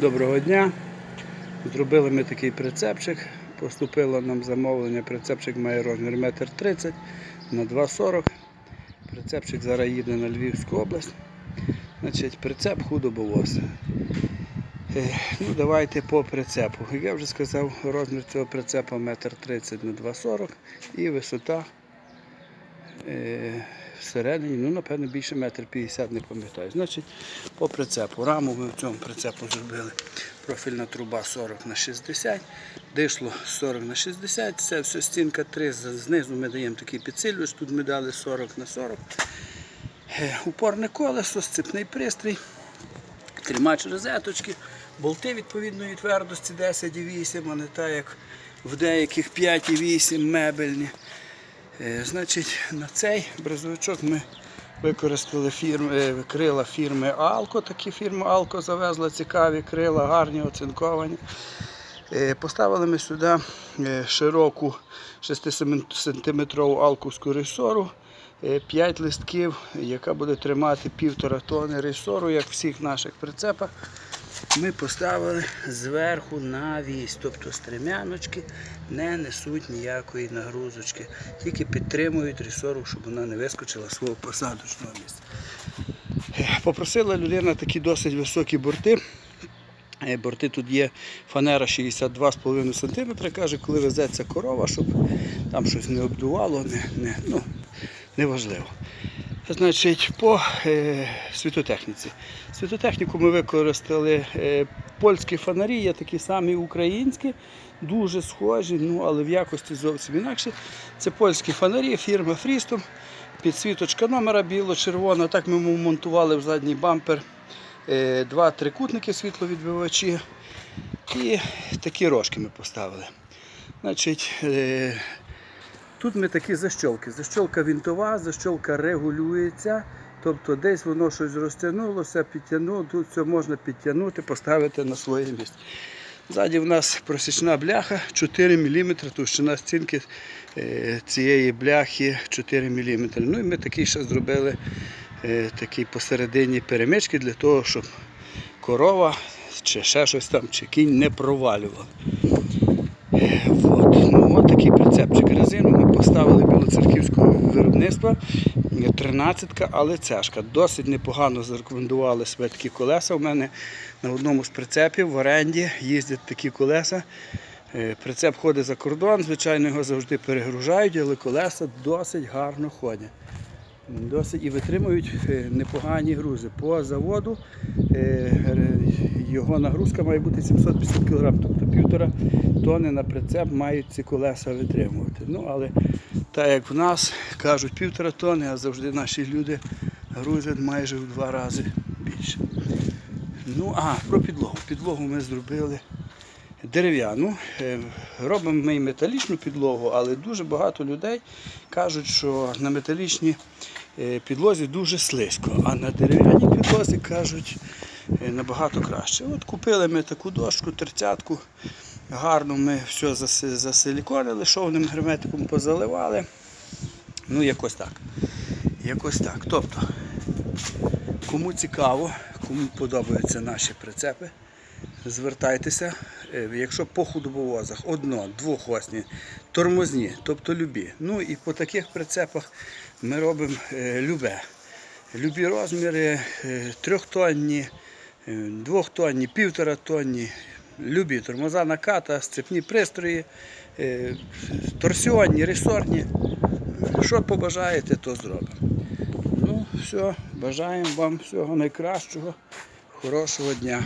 Доброго дня. Зробили ми такий прицепчик. Поступило нам замовлення. Прицепчик має розмір 1,30 м на 2,40 Прицепчик зараз їде на Львівську область. Значить, прицеп худобовоз. Е, Ну, давайте по прицепу. Як я вже сказав, розмір цього прицепа 1,30 м на 2,40 і висота е, всередині, ну, напевно, більше 1,50 м, не пам'ятаю. Значить, по прицепу. Раму ми в цьому прицепу зробили. Профільна труба 40 на 60, дишло 40 на 60, це все стінка 3, знизу ми даємо такий підсилювач, тут ми дали 40 на 40. Е, Упорне колесо, сцепний пристрій, тримач розеточки, болти відповідної твердості 10,8, а не так як в деяких 5,8 мебельні. Е, Значить, на цей брезовичок ми використали фірми, е, крила фірми Алко. Такі фірми Алко завезла цікаві крила, гарні, оцинковані. Е, Поставили ми сюди широку 6-сантиметрову алковську ресору, 5 листків, яка буде тримати півтора тони ресору, як в всіх наших прицепах. Ми поставили зверху на вісь, тобто стремяночки не несуть ніякої нагрузочки, тільки підтримують ресору, щоб вона не вискочила з свого посадочного місця. Попросила людина такі досить високі борти. Е, Борти тут є фанера 62,5 см. Каже, коли везеться корова, щоб там щось не обдувало, не, не, ну, неважливо. Значить, по е, світотехніці. Світотехніку ми використали е, польські фонарі, є такі самі українські, дуже схожі, ну, але в якості зовсім інакші. Це польські фонарі, фірма Фрістом, підсвіточка номера біло-червона. Так ми монтували в задній бампер е, два трикутники світловідбивачі і такі рожки ми поставили. Значить, е, Тут ми такі защолки. Защолка вінтова, защолка регулюється. Тобто десь воно щось розтягнулося, підтягнуло, тут все можна підтягнути, поставити на своє місце. Ззаді в нас просічна бляха 4 мм, товщина стінки е, цієї бляхи 4 мм. Ну і ми такий ще зробили е, такий посередині перемички для того, щоб корова чи ще щось там, чи кінь не провалював. От. Такий прицепчик. Резину ми поставили білоцерківського виробництва. 13 але цяжка. Досить непогано зарекомендували себе такі колеса. У мене на одному з прицепів в оренді їздять такі колеса. Е, Прицеп ходить за кордон, звичайно, його завжди перегружають, але колеса досить гарно ходять. Досить і витримують е, непогані грузи. По заводу його нагрузка має бути 750 кг, тобто півтора тони на прицеп мають ці колеса витримувати. Ну, але так як в нас кажуть півтора тони, а завжди наші люди грузять майже в два рази більше. Ну, а, про підлогу. Підлогу ми зробили дерев'яну. Е, Робимо ми і металічну підлогу, але дуже багато людей кажуть, що на металічній е, підлозі дуже слизько, а на дерев'яній підлозі кажуть е, набагато краще. От купили ми таку дошку, терцятку. Гарно ми все заси- засиліконили, шовним герметиком позаливали. Ну, якось так. Якось так. Тобто, кому цікаво, кому подобаються наші прицепи, звертайтеся. Е, Якщо по худобовозах одно, двохосні, тормозні, тобто любі. Ну і по таких прицепах ми робимо е, любе. Любі розміри, е, трьохтонні, двохтонні, півтора тонні, любі тормоза наката, сцепні пристрої, торсіонні, ресорні. Що побажаєте, то зробимо. Ну, все, бажаємо вам всього найкращого, хорошого дня.